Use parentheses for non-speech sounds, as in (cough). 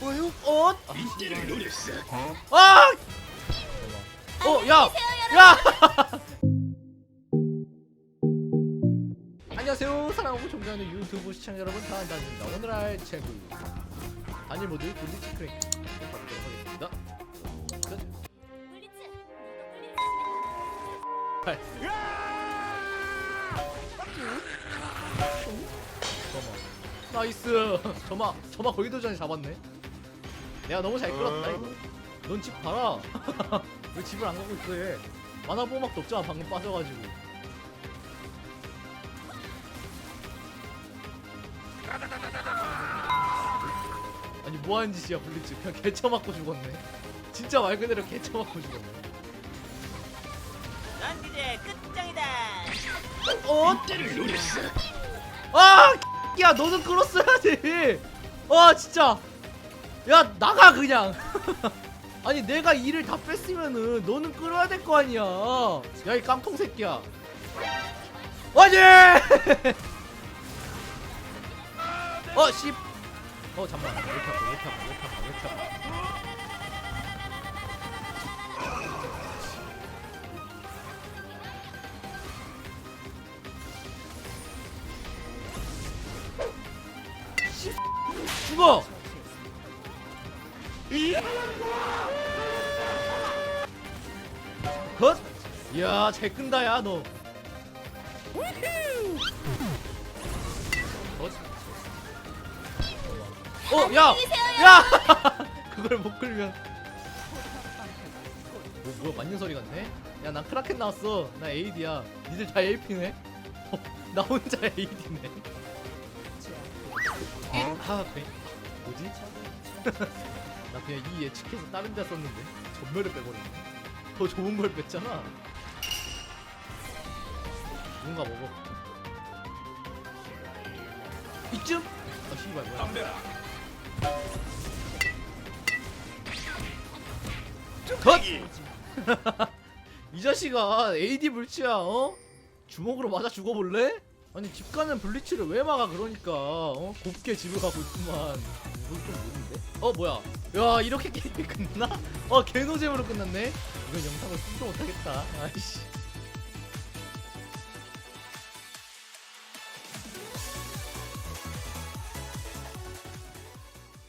뭐요? 어? 아! 어, 야! 야! (laughs) 안녕하세요. 사랑하고 존경하는 유튜브 시청자 여러분, 다한단입니다. 오늘 할 책은 단일 모드 블리츠 크랭 해보도록 하겠습니다. 끝. 나이스. (laughs) 저마, 저마 거기도 전에 잡았네. 내가 너무 잘 끌었다 이거. 넌집 봐라. (laughs) 왜 집을 안 가고 있어 얘. 만화 보호막도 없잖아 방금 빠져가지고. 아니 뭐하는 짓이야 블리츠 그냥 개쳐 맞고 죽었네. 진짜 말 그대로 개쳐 맞고 죽었네. 넌 이제 끝장이다. 어? 이때를 노렸어. 아! 야 너는 끌었어야지. 와 진짜. 야 나가 그냥. (laughs) 아니 내가 일을 다 뺐으면은 너는 끌어야 될 거 아니야. 야 이 깡통 새끼야. 아니! (laughs) 어 씨. 어 잠만. 왜 아파? 왜 아파? 왜 아파? 왜 이렇 죽어. 컷. 이야 잘 끈다 야 너. 어? 어, 야! 야! (laughs) 그걸 못 끌면. 뭐, 뭐야, 맞는 소리 같네? 야, 난 크라켄 나왔어. 나 AD야. 니들 다 AP네? 어, (laughs) 나 혼자 AD네. 아, 그래. 뭐지? (laughs) 나 그냥 이 예측해서 다른 데 썼는데. 전멸을 빼버렸네. 더 좋은 걸 뺐잖아. 뭔가 먹어. 이쯤? 아, 씨발, 뭐야. 컷! (laughs) 이 자식아 AD 물치야 어? 주먹으로 맞아 죽어볼래? 아니 집 가는 블리츠를 왜 막아 그러니까 어? 곱게 집을 가고 있구만 이건 좀 모른데? 어 뭐야 야 이렇게 (laughs) 게임이 끝나? 어 개노잼으로 끝났네 이건 영상을 쓰지도 못하겠다 아이씨